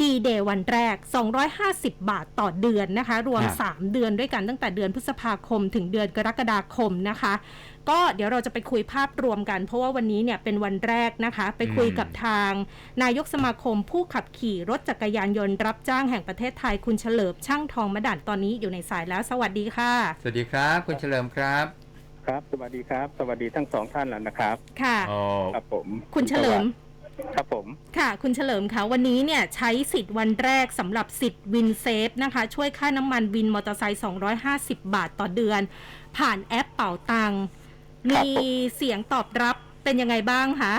ดีเดย์วันแรก 250 บาทต่อเดือนนะคะ รวมครับ3เดือนด้วยกันตั้งแต่เดือนพฤษภาคม ถึงเดือนกรกฎาคมนะคะ ก็เดี๋ยวเราจะไปคุยภาพรวมกัน เพราะว่าวันนี้เนี่ยเป็นวันแรกนะคะ ไปคุยกับทางนายกสมาคมผู้ขับขี่รถจักรยานยนต์รับจ้างแห่งประเทศไทยคุณเฉลิมช่างทองมะดันตอนนี้อยู่ในสายแล้ว สวัสดีค่ะ สวัสดีครับ คุณเฉลิมครับครับ สวัสดีครับ สวัสดีทั้งสองท่านแล้วนะครับ ค่ะอ๋อครับผม คุณเฉลิม ครับผม ค่ะ คุณเฉลิมคะวันนี้เนี่ยใช้สิทธิ์วันแรกสำหรับสิทธิ์วินเซฟนะคะ ช่วยค่าน้ำมันวินมอเตอร์ไซค์250 บาทต่อเดือน ผ่านแอปเป่าตังค์มีเสียงตอบรับเป็นยังไงบ้างคะ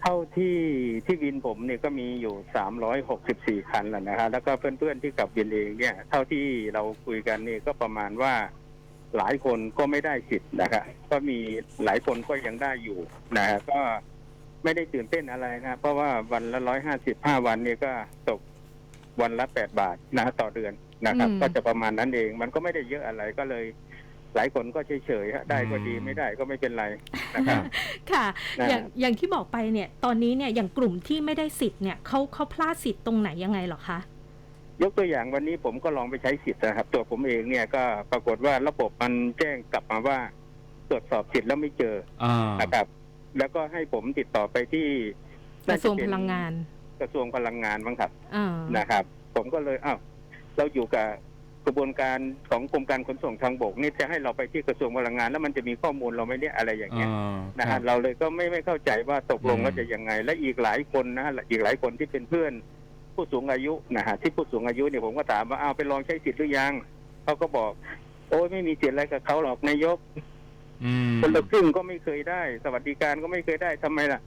เท่าที่ที่วินผมเนี่ยก็มีอยู่สามร้อยหกสิบสี่คันแล้วนะฮะแล้วก็เพื่อนๆที่ขับวินเองเนี่ย เท่าที่เราคุยกันนี่ก็ประมาณว่าหลายคนก็ไม่ได้สิทธิ์นะครับก็มีหลายคนก็ยังได้อยู่นะฮะก็ ไม่ได้ตื่นเต้นอะไรนะเพราะว่าวันละร้อยห้าสิบห้าวันเนี่ยก็ตกวันละแปดบาทนะฮะต่อเดือนนะครับ อืม ก็จะประมาณนั้นเอง มันก็ไม่ได้เยอะอะไรก็เลย หลายคนก็เฉยๆฮะได้ก็ดีอืม ไม่ได้ก็ไม่เป็นไรนะครับ ค่ะ นะ อย่างอย่างที่บอกไปเนี่ย ตอนนี้เนี่ยอย่างกลุ่มที่ไม่ได้สิทธิ์เนี่ยเขาเขาพลาดสิทธิ์ตรงไหนยังไงเหรอคะ ยกตัวอย่างวันนี้ผมก็ลองไปใช้สิทธิ์นะครับ ตัวผมเองเนี่ยก็ปรากฏว่าระบบมันแจ้งกลับมาว่า ตรวจสอบสิทธิ์แล้วไม่เจออ่า นะครับ แล้วก็ให้ผมติดต่อไปที่กระทรวงน่าจพเป็นลังงาน กระทรวงพลังงานมั้งครับอ่านะครับ ผมก็เลยอ้าวเราอยู่กับกระบวนการของกรมการขนส่งทางบกนี่จะให้เราไปที่กระทรวงพลังงาน แล้วมันจะมีข้อมูลเราไหม่เนี่ยอะไรอย่างเงี้ยอ่านะครัฮะบเราเลยก็ไม่ไม่เข้าใจว่าตกลงอืมว่าจะยังไง และอีกหลายคนนะฮะอีกหลายคนที่เป็นเพื่อน ผู้สูงอายุนะฮะที่ผู้สูงอายุเนี่ยผมก็ถามว่าอ้าวไปลองใช้สิทธิ์หรือยังเขาก็บอก โอ้ยไม่มีสิทธิ์อะไรกับเขาหรอกนายก อืม คนละครึ่งก็ไม่เคยได้ สวัสดิการก็ไม่เคยได้ทำไมล่ะ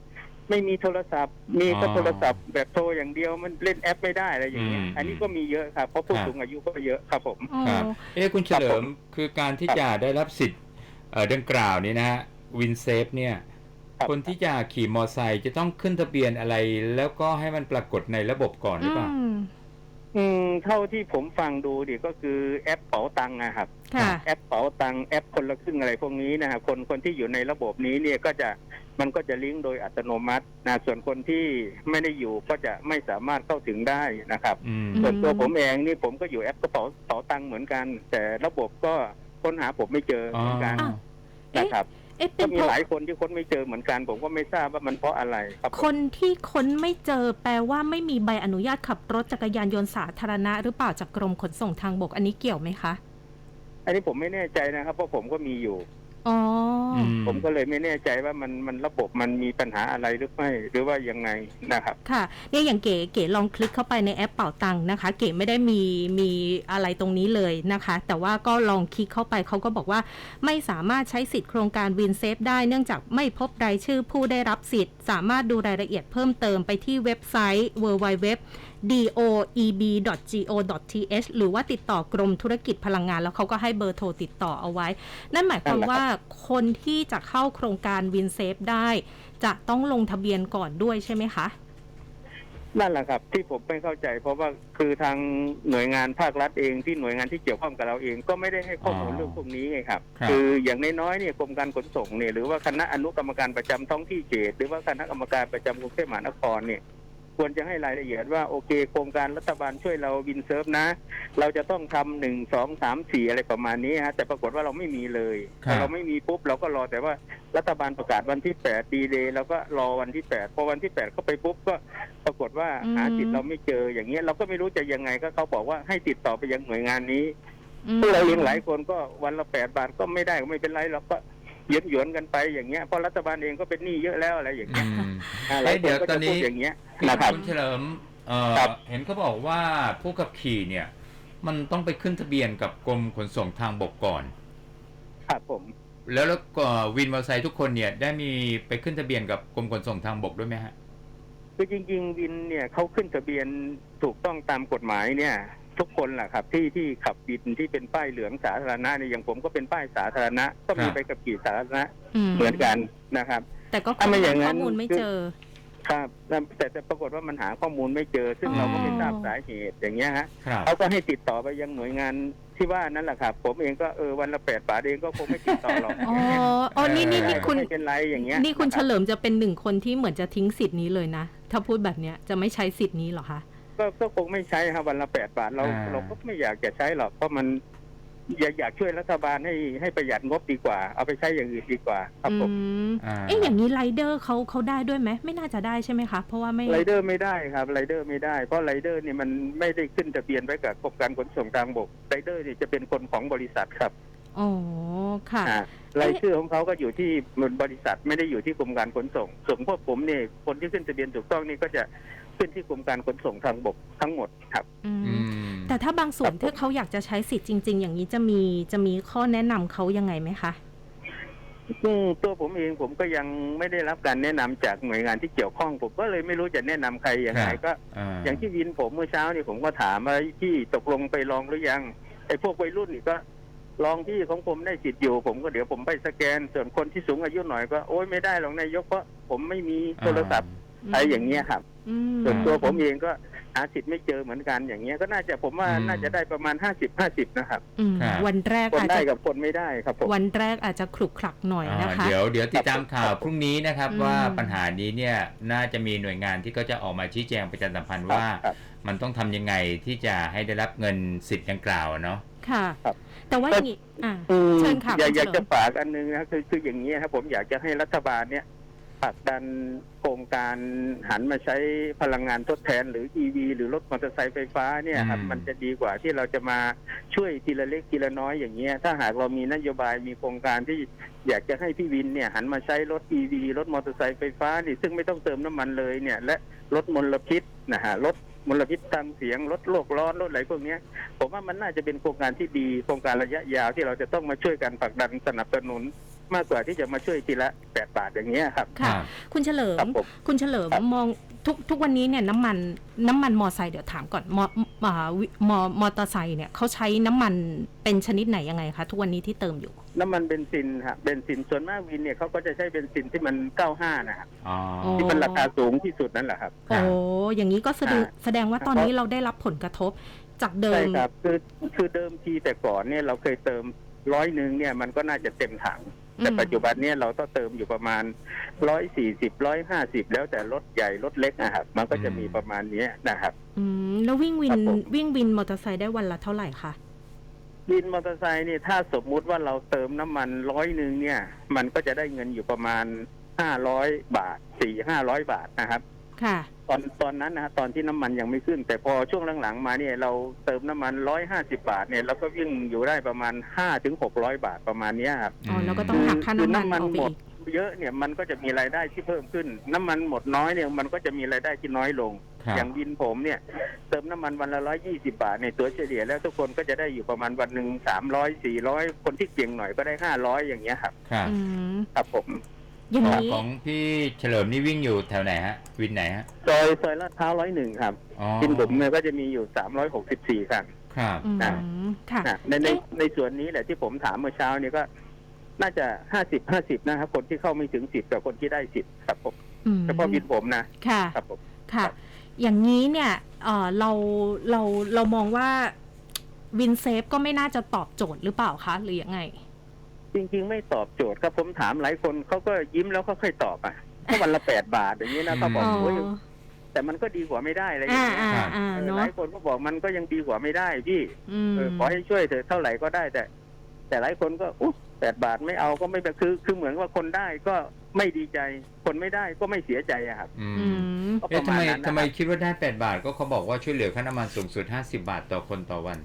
ไม่มีโทรศัพท์ มีก็อ๋อโทรศัพท์แบบโทรอย่างเดียวมันเล่นแอปไม่ได้อะไรอย่างเงี้ยอืม อันนี้ก็มีเยอะครับเพราะผู้ครับสูงอายุก็เยอะครับผม อ๋อ ครับเอ๊ะคุณเฉลิครับผมมคือการที่ครับจะได้รับสิทธิ์เอ่อดังกล่าวนี้นะฮะวินเซฟเนี่ย ครับ คนที่จะขี่มอไซค์จะต้องขึ้นทะเบียนอะไร แล้วก็ให้มันปรากฏในระบบก่อนหรือเปล่าอืม อืมเท่าที่ผมฟังดูดิก็คือแอปเป๋าตังค์นะครับ ค่ะ แอปเป๋าตังค์แอปคนละครึ่งอะไรพวกนี้นะฮะคนคนที่อยู่ในระบบนี้เนี่ยก็จะมันก็จะลิงก์โดยอัตโนมัตินะส่วนคนที่ไม่ได้อยู่ก็จะไม่สามารถเข้าถึงได้นะครับ อืม ส่วนตัวผมเองนี่ผมก็อยู่แอปกระเป๋าเป๋าตังค์เหมือนกัน แต่ระบบก็ค้นหาผมไม่เจอเหมือนกันอ้าว นะครับ เอ๊ะเป็ก็นมีเพราะหลายคนที่ค้นไม่เจอเหมือนกัน ผมก็ไม่ทราบว่ามันเพราะอะไรครับผมคนที่ค้นไม่เจอแปลว่าไม่มีใบอนุญาตขับรถจักรยานยนต์สาธารณะหรือเปล่าจากกรมขนส่งทางบกอันนี้เกี่ยวไหมคะ อันนี้ผมไม่แน่ใจนะครับ เพราะผมก็มีอยู่ อ๋อออืผมก็เลยไม่แน่ใจว่ามันมันระบบมันมีปัญหาอะไรหรือไม่หรือว่ายังไงนะครับ ค่ะเนี่ยอย่างเก๋เก๋ลองคลิกเข้าไปในแอปเป่าตังค์นะคะ เก๋ไม่ได้มีมีอะไรตรงนี้เลยนะคะ แต่ว่าก็ลองคลิกเข้าไปเขาก็บอกว่า ไม่สามารถใช้สิทธิ์โครงการวินเซฟได้เนื่องจากไม่พบรายชื่อผู้ได้รับสิทธิ์ สามารถดูรายละเอียดเพิ่มเติมไปที่เว็บไซต์ www doeb.go.th หรือว่าติดต่อกรมธุรกิจพลังงาน แล้วเขาก็ให้เบอร์โทรติดต่อเอาไว้ นั่นหมายความว่าคนที่จะเข้าโครงการวินเซฟได้ จะต้องลงทะเบียนก่อนด้วยใช่ไหมคะนั่นแหละครับ ที่ผมไม่เข้าใจ เพราะว่าคือทางหน่วยงานภาครัฐเองที่หน่วยงานที่เกี่ยวข้องกับเราเองก็ไม่ได้ให้ข้อมูลอ๋อเรื่องพวกนี้ไงครับครับคืออย่างน้อยๆเนี่ยกรมการขนส่งเนี่ยหรือว่าคณะอนุกรรมการประจำท้องที่เขตหรือว่าคณะกรรมการประจำกรุงเทพมหานครเนี่ย ควรจะให้รายละเอียดว่าโอเคโครงการรัฐบาลช่วยเราวินเซิร์ฟนะ เราจะต้องทำหนึ่งสองสามสี่อะไรประมาณนี้ฮะแต่ปรากฏว่าเราไม่มีเลยครับพอเราไม่มีปุ๊บเราก็รอแต่ว่ารัฐบาลประกาศวันที่แปดดีเดย์เราก็รอวันที่แปดพอวันที่แปดเข้าไปปุ๊บก็ปรากฏว่าอืม หาสิทธิ์เราไม่เจออย่างเงี้ยเราก็ไม่รู้จะยังไงก็เขาบอกว่าให้ติดต่อไปยังหน่วยงานนี้ อืม พวกเราเองหลายคนก็วันละแปดบาทก็ไม่ได้ก็ไม่เป็นไรเราก็ หยวนหยวนๆกันไปอย่างเงี้ยเพราะรัฐบาลเองก็เป็นหนี้เยอะแล้วอะไรอย่างเงี้ยอืมอ่าหลายคเดี๋นยวก็ตอจะนนี้พูดอย่างเงี้ยคือนะครับคุณเฉลิมเอ่อครับเห็นเขาบอกว่าผู้ขับขี่เนี่ย มันต้องไปขึ้นทะเบียนกับกรมขนส่งทางบกก่อนครับผม แล้วแล้วก็วินมอเตอร์ไซค์ทุกคนเนี่ยได้มีไปขึ้นทะเบียนกับกรมขนส่งทางบกด้วยไหมฮะคือจริง ๆ วินเนี่ยเขาขึ้นทะเบียนถูกต้องตามกฎหมายเนี่ย ทุกคนแหละครับ ที่ที่ขับวินที่เป็นป้ายเหลืองสาธารณะเนี่ยอย่างผมก็เป็นป้ายสาธารณะ ก็มีครับใบขับขี่สาธารณะอืมเหมือนกันนะครับ แต่ก็ถ้าไม่อย่างนั้ข้อนมูลไม่เจอ ครับแต่แต่แต่ปรากฏว่ามันหาข้อมูลไม่เจอ ซึ่งอ๋อเราก็ไม่ทราบสาเหตุอย่างเงี้ยฮะครับเขาก็ให้ติดต่อไปยังหน่วยงานที่ว่านั่นแหละครับผมเองก็เออวันละแปดบาทเองก็คงไม่ติดต่อหรอกอ๋ออ๋อนี่นี่นี่คุณไม่เป็นไรอย่างเงี้ยนี่คุณะเฉรับลิมจะเป็นหนึ่งคนที่เหมือนจะทิ้งสิทธิ์นี้เลยนะถ้าพูดแบบเนี้ยจะไม่ใช้สิทธิ์นี้เหรอคะ ก็ก็คงไม่ใช้ครับวันละแปดบาทเราอ่า เราก็ไม่อยากจะใช้หรอกเพราะมันอยากอยากช่วยรัฐบาลให้ให้ประหยัดงบดีกว่า เอาไปใช้อย่างอื่นดีกว่า ครับผมอืมอ่า เอ๊ะอย่างนี้ไรเดอร์เขาเขาได้ด้วยไหมไม่น่าจะได้ใช่ไหมคะ เพราะว่าไม่ ไรเดอร์ไม่ได้ครับไรเดอร์ไม่ได้เพราะไรเดอร์นี่มันไม่ได้ขึ้นทะเบียนไว้กับกรมการขนส่งทางบกไรเดอร์นี่จะเป็นคนของบริษัทครับอ๋อ ค่ะ อ่ารายชื่อของเขาก็อยู่ที่บริษัทไม่ได้อยู่ที่กรมการขนส่งส่วนพวกผมเนี่ยคนที่ขึ้นทะเบียนถูกต้องนี่ก็จะ ขึ้นที่กรมการขนส่งทางบกทั้งหมดครับ อือืมมแต่ถ้าบางส่วนครับผมถ้าเขาอยากจะใช้สิทธิ์จริง ๆ อย่างนี้จะมีจะมีข้อแนะนำเขายังไงไหมคะ ซึ่งตัวผมเองผมก็ยังไม่ได้รับการแนะนำจากหน่วยงานที่เกี่ยวข้อง ผมก็เลยไม่รู้จะแนะนำใครยังไงครับก็ อ่าอย่างที่วินผมเมื่อเช้านี่ผมก็ถามว่าพี่ตกลงไปลองหรือยังไอ้พวกวัยรุ่นนี่ก็ลองที่ของผมได้สิทธิ์อยู่ ผมก็เดี๋ยวผมไปสแกน ส่วนคนที่สูงอายุหน่อยก็โอ๊ยไม่ได้หรอกนายกเพราะผมไม่มีโทรศัพท์ อะไรอย่างเงี้ยครับอืม ส่วนตัวผมเองก็หาสิทธิ์ไม่เจอเหมือนกันอย่างเงี้ยก็น่าจะผมว่าอืม น่าจะได้ประมาณห้าสิบห้าสิบนะครับอืมครับ วันแรกคนอาจได้จะกับคนไม่ได้ครับผม วันแรกอาจจะขลุกขลักหน่อยนะคะ อ่าเดี๋ยวเดี๋ยวติดตามข่าวพรุ่งนี้นะครับ อืม ว่าปัญหานี้เนี่ยน่าจะมีหน่วยงานที่ก็จะออกมาชี้แจงประชาสัมพันธ์ว่า ครับ มันต้องทำยังไงที่จะให้ได้รับเงินสิทธิ์ดังกล่าวเนาะ ค่ะ ครับ แต่ว่าอย่างนี้อ่าอืมเชิญค่ะอยากคุณอยากเฉลิจะมฝากอันนึงนะคือคืออย่างนี้ครับผมอยากจะให้รัฐบาลเนี่ย ผลักดันโครงการหันมาใช้พลังงานทดแทน หรือ EV หรือรถมอเตอร์ไซค์ไฟฟ้าเนี่ยครับอืม มันจะดีกว่าที่เราจะมาช่วยทีละเล็กทีละน้อยอย่างเงี้ยถ้าหากเรามีนโยบายมีโครงการที่อยากจะให้พี่วินเนี่ยหันมาใช้รถ EV รถมอเตอร์ไซค์ไฟฟ้านี่ซึ่งไม่ต้องเติมน้ำมันเลยเนี่ยและลดมลพิษนะฮะลดมลพิษทางเสียงลดโลกร้อนลดอะไรพวกเนี้ย ผมว่ามันน่าจะเป็นโครงการที่ดี โครงการระยะยาวที่เราจะต้องมาช่วยกันผลักดันสนับสนุน มากกว่าที่จะมาช่วยทีละแปดบาทอย่างเงี้ยครับ ค่ะรับคุณเฉลิม ครับผมคุณเฉลิมครับมองทุกทุกวันนี้เนี่ยน้ำมันน้ำมันมอไซค์เดี๋ยวถามก่อนมออ่าวิมอมอเตอร์ไซค์เนี่ยเขาใช้น้ำมันเป็นชนิดไหนยังไงคะทุกวันนี้ที่เติมอยู่ น้ำมันเบนซินฮะเบนซินส่วนมากวินเนี่ยเขาก็จะใช้เบนซินที่มัน95นะครับอ๋อ ที่มันราคาสูงที่สุดนั่นแหละครับ ครัโอ้บ อย่างนี้ก็แสดงอ่า แสดงว่าตอนนี้เราได้รับผลกระทบจากเดิใช่ม ครับคือคือเดิมทีแต่ก่อนเนี่ยเราเคยเติมร้อยหนึ่งเนี่ยมันก็น่าจะเต็มถัง แต่อืมปัจจุบันเนี่ยเราต้องเติมอยู่ประมาณร้อยสี่สิบร้อยห้าสิบแล้วแต่รถใหญ่รถเล็กนะครับมันก็จะมีประมาณเนี้ยนะครับ อืมแล้ววิ่งวิครันบผม วิ่งวินมอเตอร์ไซค์ได้วันละเท่าไหร่คะวินมอเตอร์ไซค์เนี่ยถ้าสมมุติว่าเราเติมน้ำมันร้อยหนึ่งเนี่ย มันก็จะได้เงินอยู่ประมาณห้าร้อยบาทสี่ห้าร้อยบาทนะครับ ค่ะ ตอนตอนนั้นนะฮะตอนที่น้ำมันยังไม่ขึ้น แต่พอช่วงหลังๆมาเนี่ยเราเติมน้ำมันร้อยห้าสิบาทเนี่ยเราก็วิ่งอยู่ได้ประมาณห้าถึงหกร้อยบาทประมาณเนี้ยครับอ๋อแล้วก็ต้องหักค่าน้ำมันคือออกไปหมดอีกเยอะเนี่ยมันก็จะมีรายได้ที่เพิ่มขึ้น น้ำมันหมดน้อยเนี่ยมันก็จะมีรายได้ที่น้อยลง ครับ อย่างวินผมเนี่ยเติมน้ำมันวันละร้อยยี่สิบาทในยตัวเฉลี่ยแล้วทุกคนก็จะได้อยู่ประมาณวันหนึ่งสามร้อยสี่ร้อยคนที่เก่งหน่อยก็ได้ห้าร้อยอย่างเงี้ยครับ ครับ อืม ครับผม อย่างของนี้ ของพี่เฉลิมนี่วิ่งอยู่แถวไหนฮะ วินไหนฮะ ซอยซอยลาดพร้าวร้อยหนึ่งครับอ๋อวินผมเนี่ยก็จะมีอยู่สามร้อยหกสิบสี่คัน ครับ อืมอ่าค่ะนะในในเอ๊ะ ในส่วนนี้แหละที่ผมถามเมื่อเช้าเนี่ยก็น่าจะห้าสิบห้าสิบนะครับ คนที่เข้าไม่ถึงสิบกับคนที่ได้สิบครับผมอืมเฉพาะวินผมนะค่ะ ครับผม ค่ะครับอย่างนี้เนี่ยเอ่อเราเราเรามองว่าวินเซฟก็ไม่น่าจะตอบโจทย์หรือเปล่าคะ หรือยังไง จริง ๆ ไม่ตอบโจทย์ครับผมถามหลายคนเขาก็ยิ้มแล้วเขาค่อยตอบอะก็วันละแปดบาทอย่างนี้นะเขาบอกอ๋อโอ้ยแต่มันก็ดีกว่าไม่ได้อะไรอย่างอ่าเงี้ยอ่าอ่าเออหเนาะลายคนก็บอกมันก็ยังดีกว่าไม่ได้พี่อืมเออขอให้ช่วยเถอะเท่าไหร่ก็ได้แต่ แต่หลายคนก็อุ๊แปดบาทไม่เอาก็ไม่เป็นคือคือเหมือนว่าคนได้ก็ไม่ดีใจ คนไม่ได้ก็ไม่เสียใจอะครับอือืมมก็ปเอ๊ะระทำมาณไมนั้นนะทำไมครับคิดว่าได้8บาทก็เขาบอกว่าช่วยเหลือค่าน้ำมันสูงสุด50บาทต่อคนต่อวัน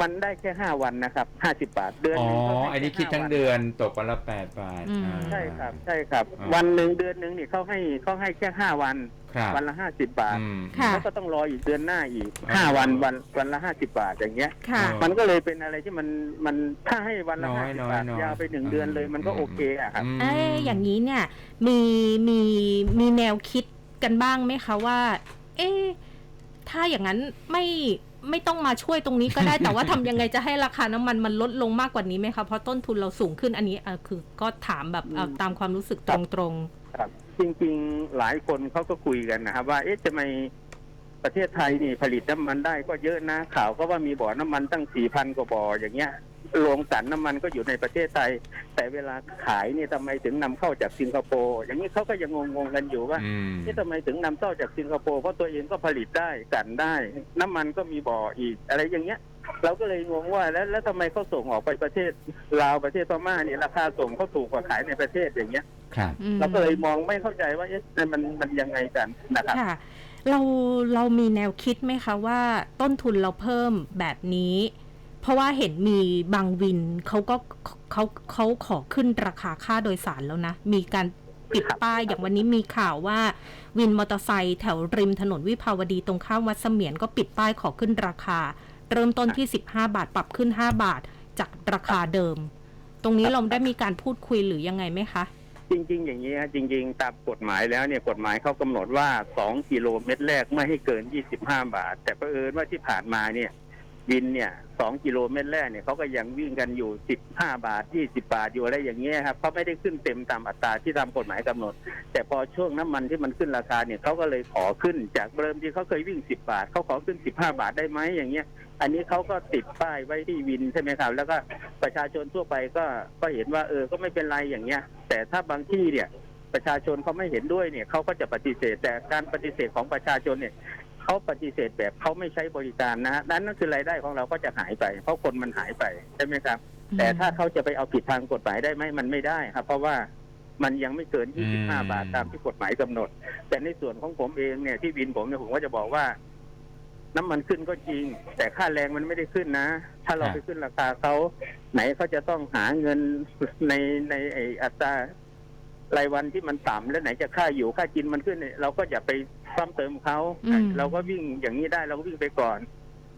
มันได้แค่ห้าวันนะครับห้าสิบาทเดือนอ๋อหนึงก็ให้อันนี้แคิดทั้งห้าวัเดือนตกวันละ8บาทอืม อ่า ใช่ครับใช่ครับ อ่า วันหนึ่งเดือนหนึ่งนี่เขาให้เขาให้แค่ห้าวัน ครับวันละห้าสิบบาทอืม ค่ะ แล้วก็ต้องรออีกเดือนหน้าอีกอ่าห้าวันวันวันละห้าสิบาทอย่างเงี้ย ค่ะอ๋อมันก็เลยเป็นอะไรที่มันมันถ้าให้วันละน้อห้ายสิบาทน้อยยาวไปหนึ่งเดือนเลยมันก็อืมโอเคอะครับ ม เอ้ยอย่างนี้เนี่ยมีมีมีแนวคิดกันบ้างไหมคะว่า เอ๊ะถ้าอย่างนั้นไม่ ไม่ต้องมาช่วยตรงนี้ก็ได้แต่ว่าทำยังไงจะให้ราคาน้ำมันมันลดลงมากกว่านี้ไหมคะเพราะต้นทุนเราสูงขึ้นอันนี้เออคือก็ถามแบบเอาตามความรู้สึกตรงครับจจริงๆหลายคนเขาก็คุยกันนะครับว่าเอ๊ะทำไมประเทศไทยนี่ผลิตน้ำมันได้ก็เยอะนะข่าวก็ว่ามีบ่อน้ำมันตั้งสี่พันกว่าบ่ออย่างเงี้ย โรงกลันน้ำมันก็อยู่ในประเทศไทย แต่เวลาขายนี่ทำไมถึงนำเข้าจากสิงคโปร์อย่างนี้เขาก็ยังงงๆกันอยู่ว่าอืมนี่ทำไมถึงนำเข้าจากสิงคโปร์เพราะตัวเองก็ผลิตได้กลันได้ น้ำมันก็มีบ่ออีก อะไรอย่างเงี้ย เราก็เลยงงว่าแล้วแล้วทำไมเขาส่งออกไปประเทศลาวประเทศพม่าเนี่ยราคาส่งเขาถูกกว่าขายในประเทศอย่างเงี้ย ครับ อืมเราก็เลยมองไม่เข้าใจว่าเอ๊ะมันมันยังไงกันนะครับ ค่ะ เราเรามีแนวคิดไหมคะว่าต้นทุนเราเพิ่มแบบนี้ เพราะว่าเห็นมีบางวินเขาก็เขาเขาขอขึ้นราคาค่าโดยสารแล้วนะ มีการปิดครับป้ายอย่างวันนี้มีข่าวว่า วินมอเตอร์ไซค์แถวริมถนนวิภาวดีตรงข้ามวัดเสมียนก็ปิดป้ายขอขึ้นราคา เริ่มต้นที่ 15 บาทปรับขึ้น 5 บาทจากราคาเดิม ตรงนี้เราได้มีการพูดคุยหรือยังไงไหมคะจริง ๆ อย่างนี้ฮะจริง ๆ ตามกฎหมายแล้วเนี่ยกฎหมายเขากำหนดว่า 2 กิโลเมตรแรกไม่ให้เกิน 25 บาท แต่เผอิญว่าที่ผ่านมาเนี่ย วินเนี่ย2กิโลเมตรแรกเนี่ยเขาก็ยังวิ่งกันอยู่15บห้าบาท20บาทอยู่อะไรอย่างเงี้ยครับเขาไม่ได้ขึ้นเต็มตามอัตราที่ตามกฎหมายกำหนด แต่พอช่วงน้ำมันที่มันขึ้นราคาเนี่ยเขาก็เลยขอขึ้นจากเดิมที่เขาเคยวิ่ง10บาทเขาขอขึ้น15บาทได้ไหมอย่างเงี้ย อันนี้เขาก็ติดป้ายไว้ที่วินใช่ไหมครับ แล้วก็ประชาชนทั่วไปก็ก็เห็นว่าเออก็ไม่เป็นไรอย่างเงี้ย แต่ถ้าบางที่เนี่ยประชาชนเขาไม่เห็นด้วยเนี่ยเขาก็จะปฏิเสธแต่การปฏิเสธของประชาชนเนี่ย เขาปฏิเสธแบบเขาไม่ใช้บริการนะฮะนั้นนั่นคือรายได้ของเราก็จะหายไป เพราะคนมันหายไปใช่ไหมครับแต่ถ้าเขาจะไปเอาผิดทางกฎหมายได้ไหมมันไม่ได้ครับ เพราะว่ามันยังไม่เกิน อืม25บาทตามที่กฎหมายกำหนด แต่ในส่วนของผมเองเนี่ยที่วินผมเนี่ยผมก็จะบอกว่า น้ำมันขึ้นก็จริง แต่ค่าแรงมันไม่ได้ขึ้นนะ ถ้าเราไปขึ้นราคาเขาไหนเขาจะต้องหาเงินในในไออัตรา รายวันที่มันต่ำแล้วไหนจะค่าอยู่ค่ากินมันขึ้นเนี่ยเราก็อย่าไปซ้ำเติมเขาอืม เราก็วิ่งอย่างนี้ได้เราก็วิ่งไปก่อน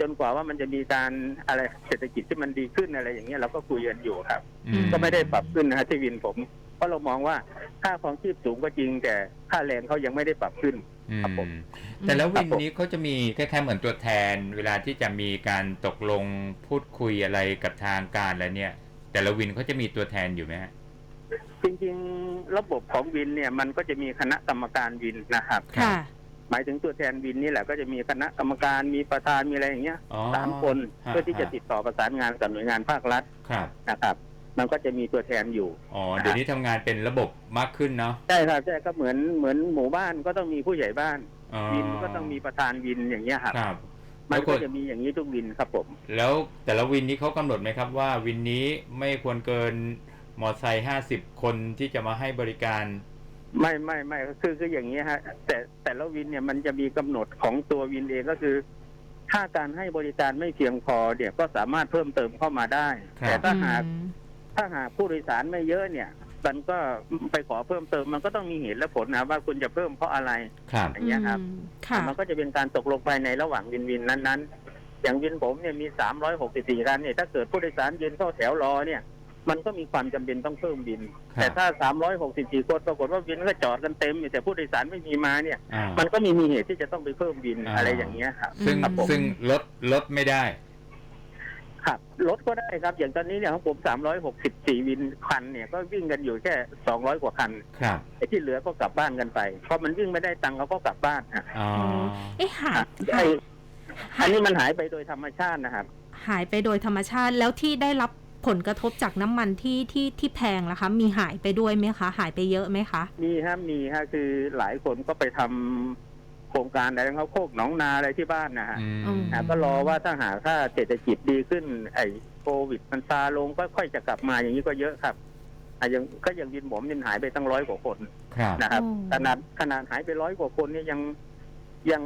จนกว่าว่ามันจะมีการอะไรเศรษฐกิจที่มันดีขึ้นอะไรอย่างเงี้ยเราก็คุยกันอยู่ครับ อืม ก็ไม่ได้ปรับขึ้นนะฮะที่วินผม เพราะเรามองว่าค่าของชีพสูงก็จริง แต่ค่าแรงเขายังไม่ได้ปรับขึ้นครับผมอืมแต่แล้วครัวิบนผมนี้เขาจะมีคล้ายๆเหมือนตัวแทน เวลาที่จะมีการตกลงพูดคุยอะไรกับทางการแล้วเนี่ย แต่ละวินเขาจะมีตัวแทนอยู่ไหมฮะ จริงๆ ระบบของวินเนี่ยมันก็จะมีคณะกรรมการวินนะครับ ค่ะ หมายถึงตัวแทนวินนี่แหละก็จะมีคณะกรรมการมีประธานมีอะไรอย่างเงี้ยอ๋อสามคนฮะเพื่อที่จะฮะ ติดต่อประสานงานกับหน่วยงานภาครัฐครับนะครับ มันก็จะมีตัวแทนอยู่ อ๋อเดี๋ยวนี้ทำงานเป็นระบบมากขึ้นเนาะใช่ครับใช่ก็เหมือนเหมือนหมู่บ้านก็ต้องมีผู้ใหญ่บ้าน อ๋อวินก็ต้องมีประธานวินอย่างเงี้ยครับครับ มันแล้วก็ก็จะมีอย่างนี้ทุกวินครับผม แล้วแต่ละวินนี้เขากำหนดไหมครับว่าวินนี้ไม่ควรเกิน มอไซค์ห้าสิบคนที่จะมาให้บริการ ไม่ไม่ไม่คือคืออย่างนี้ฮะ แต่แต่ละวินเนี่ยมันจะมีกำหนดของตัววินเองก็คือ ถ้าการให้บริการไม่เพียงพอเนี่ยก็สามารถเพิ่มเติมเข้ามาได้ครับแต่ถ้าหากอืมถ้าหากผู้โดยสารไม่เยอะเนี่ยมันก็ไปขอเพิ่มเติมมันก็ต้องมีเหตุและผลนะว่าคุณจะเพิ่มเพราะอะไรครับอย่างเงี้ยครับอืมค่ะมันก็จะเป็นการตกลงภายในระหว่างวินวินนั้น ๆ อย่างวินผมเนี่ยมี364คันเนี่ยถ้าเกิดผู้โดยสารยืนเข้าแถวรอเนี่ย มันก็มีความจำเป็นต้องเพิ่มวิน ครับ แต่ถ้า 364 คนปรากฏว่าวินก็จอดกันเต็มอยู่แต่ผู้โดยสารไม่มีมาเนี่ย อ่า มันก็มีมีเหตุที่จะต้องไปเพิ่มวินอ่า อะไรอย่างเงี้ยครับ ซึ่งครับผม ซึ่งลดลดไม่ได้ ครับรถก็ได้ครับ อย่างตอนนี้เนี่ยของผม 364 วินคันเนี่ยก็วิ่งกันอยู่แค่ 200 กว่าคันครับไอ้ที่เหลือก็กลับบ้านกันไปพอมันวิ่งไม่ได้ตังค์เขาก็กลับบ้านฮะอ๋อเอ๊ะหายไอ้หาอันยนี้มันหายไปโดยธรรมชาตินะครับ หายไปโดยธรรมชาติแล้วที่ได้รับ ผลกระทบจากน้ำมันที่ที่ที่แพงล่ะคะ มีหายไปด้วยไหมคะ หายไปเยอะไหมคะ มีฮะมีฮะคือหลายคนก็ไปทำโครงการอะไรของเขาโคกหนองนาอะไรที่บ้านนะฮะอืมอืมอะก็รอว่าถ้าหากถ้าเศรษฐกิจดีขึ้น ไอ้โควิดมันซาลงก็ค่อยจะกลับมาอย่างนี้ก็เยอะครับอะยังก็ยังวินผมยินหายไปตั้งร้อยกว่าคนครับ นะครับโอ้ขนาดขนาดหายไปร้อยกว่าคนเนี่ยยังยัง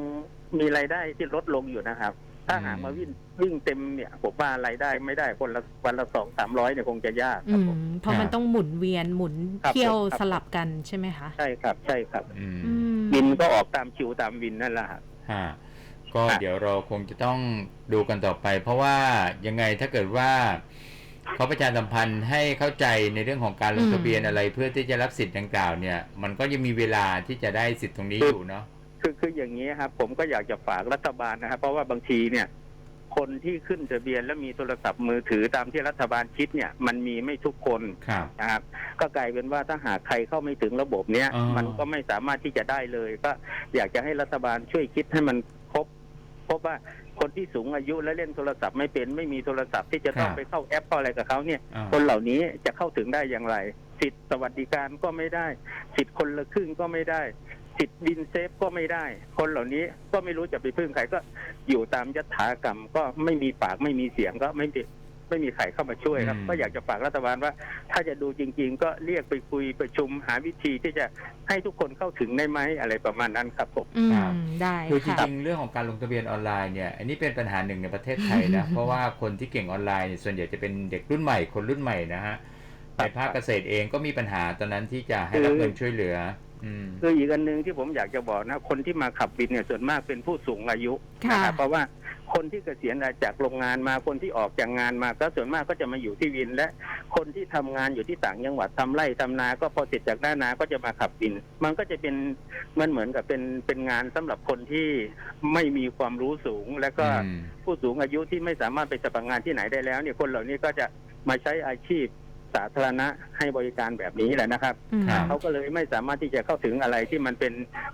มีรายได้ที่ลดลงอยู่นะครับ ถ้าหากมาวิ่งวิ่งเต็มเนี่ยผมว่ารายได้ไม่ได้คนละวันละสองสามร้อยเนี่ยคงจะยากคอืรับมผม เพราะมันต้องหมุนเวียนหมุนครับเที่ยวผมครับ สลับกันใช่ไหมคะใช่ครับ ใช่ครับ อืมอืม วินก็ออกตามคิวตามวินนั่นแหละครับ ฮะก็ครับ เดี๋ยวเราคงจะต้องดูกันต่อไป เพราะว่ายังไงถ้าเกิดว่าเขาประชาสัมพันธ์ให้เข้าใจในเรื่องของการลงทะเบียนอะไร เพื่อที่จะรับสิทธิ์ดังกล่าวเนี่ย มันก็ยังมีเวลาที่จะได้สิทธิ์ตรงนี้อยู่เนาะ คือคืออย่างนี้ครับผมก็อยากจะฝากรัฐบาลนะครับเพราะว่าบางทีเนี่ยคคนที่ขึ้นทะเบียนและมีโทรศัพท์มือถือตามที่รัฐบาลคิดเนี่ย มันมีไม่ทุกคนครับ นะครับ ก็กลายเป็นว่าถ้าหากใครเข้าไม่ถึงระบบเนี้ยอ๋อ มันก็ไม่สามารถที่จะได้เลย ก็อยากจะให้รัฐบาลช่วยคิดให้มันครบพบว่าคนที่สูงอายุและเล่นโทรศัพท์ไม่เป็นไม่มีโทรศัพท์ที่จะต้องไปเข้าแอปเข้าอะไรกับเขาเนี่ย อ่า คนเหล่านี้จะเข้าถึงได้อย่างไร สิทธิ์สวัสดิการก็ไม่ได้ สิทธิ์คนละครึ่งก็ไม่ได้ สิทธิ์ดินเซฟก็ไม่ได้ คนเหล่านี้ก็ไม่รู้จะไปพึ่งใครก็อยู่ตามยถากรรมก็ไม่มีปากไม่มีเสียงก็ไม่มีไม่มีใครเข้ามาช่วยครับ อืม ก็อยากจะฝากรัฐบาลว่า ถ้าจะดูจริง ๆ ก็เรียกไปคุยประชุมหาวิธีที่จะให้ทุกคนเข้าถึงได้ไหมอะไรประมาณนั้นครับผม อืครับมได้คือจค่ะ ริงๆเรื่องของการลงทะเบียนออนไลน์เนี่ยอันนี้เป็นปัญหาหนึ่งในประเทศไทยนะ เพราะว่าคนที่เก่งออนไลน์เนี่ยส่วนใหญ่จะเป็นเด็กรุ่นใหม่คนรุ่นใหม่นะฮะในภาคเกษตรเองก็มีปัญหาตอนนั้นที่จะให้รับเงินช่วยเหลืออืม คืออีกอันหนึ่งที่ผมอยากจะบอกนะคนที่มาขับวินเนี่ยส่วนมากเป็นผู้สูงอายุค่ะนะครับเพราะว่าคนที่เกษียณจากโรงงานมาคนที่ออกจากงานมาก็ส่วนมากก็จะมาอยู่ที่วิน และคนที่ทำงานอยู่ที่ต่างจังหวัดทำไร่ทำนา ก็พอเสร็จจากหน้านาก็จะมาขับวิน มันก็จะเป็นมันเหมือนกับเป็นเป็นงานสำหรับคนที่ไม่มีความรู้สูง และก็อืมผู้สูงอายุที่ไม่สามารถไปสมัครงานที่ไหนได้แล้วเนี่ยคนเหล่านี้ก็จะมาใช้อาชีพสาธารณะให้บริการแบบนี้แหละนะครับอืมครับ เขาก็เลยไม่สามารถที่จะเข้าถึงอะไรที่มันเป็น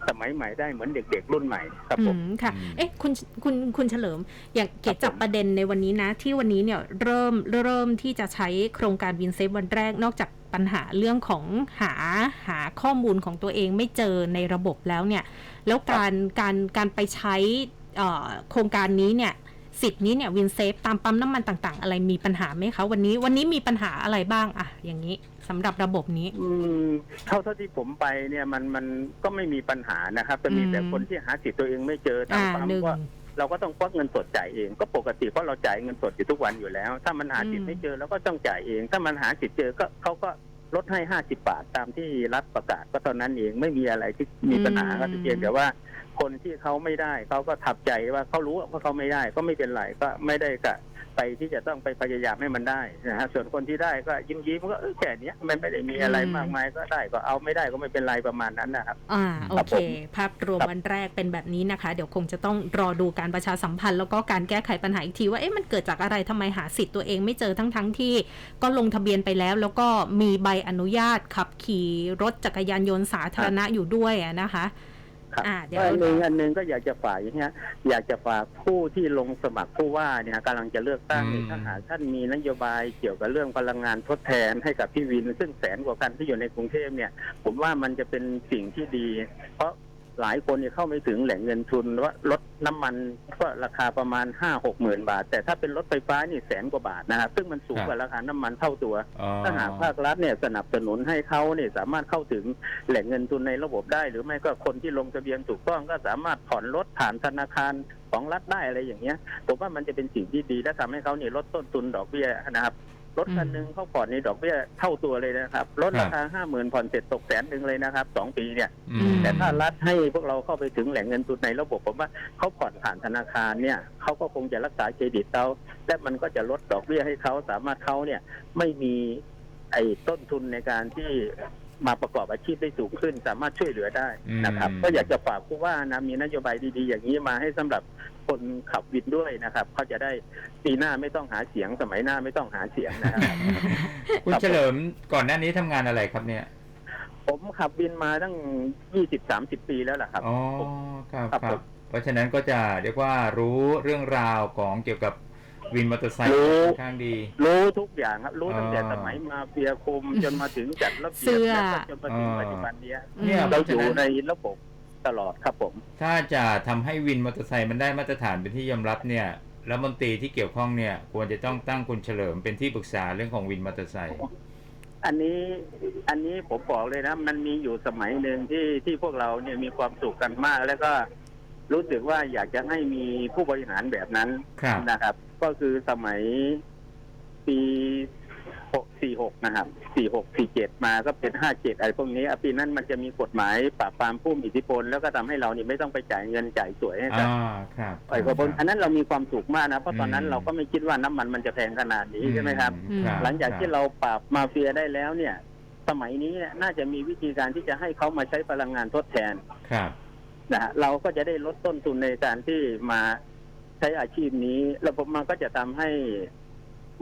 สมัยใหม่ได้เหมือนเด็ก ๆ รุ่นใหม่ครับอืผมมค่ะ อืม เอ๊ะคุณคุณคุณเฉลิม อย่างเกดจับผมประเด็นในวันนี้นะ ที่วันนี้เนี่ยเริ่มเริ่มที่จะใช้โครงการวินเซฟวันแรกนอกจากปัญหาเรื่องของหาหาข้อมูลของตัวเองไม่เจอในระบบแล้วเนี่ย แล้วการการการไปใช้เอ่อโครงการนี้เนี่ย สิทธิ์นี้เนี่ยวินเซฟตามปั๊มน้ำมันต่างๆ อะไรมีปัญหาไหมคะ วันนี้วันนี้มีปัญหาอะไรบ้างอะอย่างนี้สำหรับระบบนี้ อืมเท่าเท่าที่ผมไปเนี่ยมันมันก็ไม่มีปัญหานะครับจะมีอืม แต่คนที่หาสิทธิ์ตัวเองไม่เจอทางอ่าปั๊มหนึ่ง ก็เราก็ต้องควักเงินสดจ่ายเองก็ปกติเพราะเราจ่ายเงินสดอยู่ทุกวันอยู่แล้ว ถ้ามันหาสิทอืธิ์ม ไม่เจอเราก็ต้องจ่ายเอง ถ้ามันหาสิทธิ์เจอก็เขาก็ลดให้ห้าสิบาทตามที่รัฐประกาศก็เท่านั้นเองไม่มีอะไรที่มีปัญหาก็เพียงแต่ว่า คนที่เขาไม่ได้เขาก็ทับใจว่าเขารู้ว่าเขาไม่ได้ ก็ไม่เป็นไรก็ไม่ได้กะไปที่จะต้องไปพยายามให้มันได้นะฮะส่วนคนที่ได้ก็ยิ้มยิ้มๆก็เออแค่เนี้ยมันไม่ได้มีอะไรอืมมากมายก็ได้ก็เอาไม่ได้ก็ไม่เป็นไรประมาณนั้นนะครับอ่าโอครับเคผมภาพรวมครับวันแรกเป็นแบบนี้นะคะ เดี๋ยวคงจะต้องรอดูการประชาสัมพันธ์ แล้วก็การแก้ไขปัญหาอีกทีว่าเอ๊ะมันเกิดจากอะไรทำไมหาสิทธิ์ตัวเองไม่เจอทั้งทั้งๆที่ ก็ลงทะเบียนไปแล้ว แล้วก็มีใบอนุญาตขับขี่รถจักรยานยนต์สาธารณะอยู่ด้วยอะนะคะ ครับอ่าเดี๋ยว อันหนึ่งอันหนึ่งก็อยากจะฝากอย่างเงี้ยอยากจะฝากผู้ที่ลงสมัครผู้ว่าเนี่ยกำลังจะเลือกตั้งอืมเนี่ยถ้าหากท่านมีนโยบายเกี่ยวกับเรื่องพลังงานทดแทนให้กับพี่วิน ซึ่งแสนกว่าคันที่อยู่ในกรุงเทพเนี่ย ผมว่ามันจะเป็นสิ่งที่ดี เพราะ หลายคนเนี่ยเข้าไม่ถึงแหล่งเงินทุนว่ารถน้ำมันก็ราคาประมาณห้าหกหมื่นบาท แต่ถ้าเป็นรถไฟฟ้านี่แสนกว่าบาทนะครับซึ่งมันสูงกว่าราคาน้ำมันเท่าตัวอ๋อถ้าหากภาครัฐเนี่ยสนับสนุนให้เขาเนี่ยสามารถเข้าถึงแหล่งเงินทุนในระบบได้ หรือไม่ก็คนที่ลงทะเบียนถูกต้องก็สามารถผ่อนรถผ่านธนาคารของรัฐได้อะไรอย่างเงี้ยผมว่ามันจะเป็นสิ่งที่ดีและทำให้เขาเนี่ยลดต้นทุนดอกเบี้ยนะครับ รถคันหนึ่งเขาผ่อนในดอกเบี้ยเท่าตัวเลยนะครับลดราคาห้าหมื่นผ่อนเสร็จตกแสนหนึ่งเลยนะครับสองปีเนี่ยอืมแต่ถ้ารัฐให้พวกเราเข้าไปถึงแหล่งเงินทุนในระบบผมว่าเขาผ่อนผ่านธนาคารเนี่ยเขาก็คงจะรักษาเครดิตเขาและมันก็จะลดดอกเบี้ยให้เขาสามารถเขาเนี่ยไม่มีไอ้ต้นทุนในการที่ มาประกอบอาชีพได้สูงขึ้น สามารถช่วยเหลือได้นะครับอืมก็อยากจะฝากผู้ว่านะมีนโยบายดีๆ อย่างนี้มาให้สำหรับคนขับวินด้วยนะครับเขาจะได้ปีหน้าไม่ต้องหาเสียงสมัยหน้าไม่ต้องหาเสียงนะครับคุณเฉลิมก่อนหน้านี้ทำงานอะไรครับเนี่ย ผมขับวินมาตั้งยี่สิบสามสิบปีแล้วล่ะครับอ๋อครับครับครัผบมเพราะฉะนั้นก็จะเรียกว่ารู้เรื่องราวของเกี่ยวกับ วินมอเตอร์ไซค์รู้ ค่อนข้างดี รู้ทุกอย่างครับ รู้ตั้งแต่อ่าสมัยมาเฟียคุมจนมาถึงจัดระเบีเสื้ยบอ แล้วก็จนมาถึงอ่าปัจจุบันเนี้ยเนี่ยอืมเราอยู่ในระบบตลอดครับผม ถ้าจะทำให้วินมอเตอร์ไซค์มันได้มาตรฐานเป็นที่ยอมรับเนี่ยแล้วมนตรีที่เกี่ยวข้องเนี่ย ควรจะต้องตั้งคุณเฉลิมเป็นที่ปรึกษาเรื่องของวินมอเตอร์ไซค์ อันนี้อันนี้ผมบอกเลยนะ มันมีอยู่สมัยหนึ่งที่ที่พวกเราเนี่ยมีความสุขกันมาก แล้วก็ รู้สึกว่าอยากจะให้มีผู้บริหารแบบนั้นครับ นะครับ ก็คือสมัยปีหกสี่หกนะครับสี่หกสี่เจ็ดมาก็เป็นห้าเจ็ดอะไรพวกนี้อะปีนั้นมันจะมีกฎหมายปราบปรามผู้มีอิทธิพลแล้วก็ทำให้เราเนี่ยไม่ต้องไปจ่ายเงินจ่ายสวยให้กับ อ่าครับไอ้พวกอันนั้นเรามีความสุขมากนะ เพราะตอนนั้นอืมเราก็ไม่คิดว่าน้ำมันมันจะแพงขนาดนี้ใช่ไหมครับ อืมหลังจากที่เราปราบมาเฟียได้แล้วเนี่ย สมัยนี้เนี่ยน่าจะมีวิธีการที่จะให้เขามาใช้พลังงานทดแทน ครับ นะฮะเราก็จะได้ลดต้นทุนในการที่มาใช้ช้อาชีพนี้ระบบมันก็จะทำให้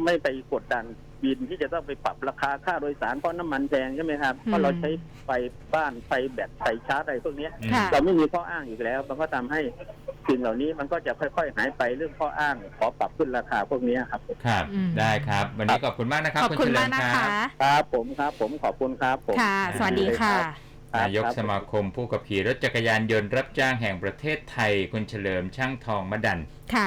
ไม่ไปกดดันบินที่จะต้องไปปรับราคาค่าโดยสารเพราะน้ำมันแพงใช่ไหมครับเพราะเราใช้ไฟบ้านไฟแบตไฟชาร์จอะไรพวกเนี้ยอืมค่ะ เราไม่มีข้ออ้างอีกแล้ว มันก็ทำให้สิ่งเหล่านี้มันก็จะค่อยๆหายไปเรื่องข้ออ้าง ขอปรับขึ้นราคาพวกเนี้ยครับ ครับ อืม ได้ครับ วันนี้ขอบคุณมากนะครับขอบคุณเฉลิมากนะรัคะ บ ครับผมครับ ผมขอบคุณครับผม ค่ะ สวัสดีค่ะครับ นายกครับสมาคมผู้ขับขี่รถจักรยานยนต์รับจ้างแห่งประเทศไทย คุณเฉลิมช่างทองมะดันค่ะ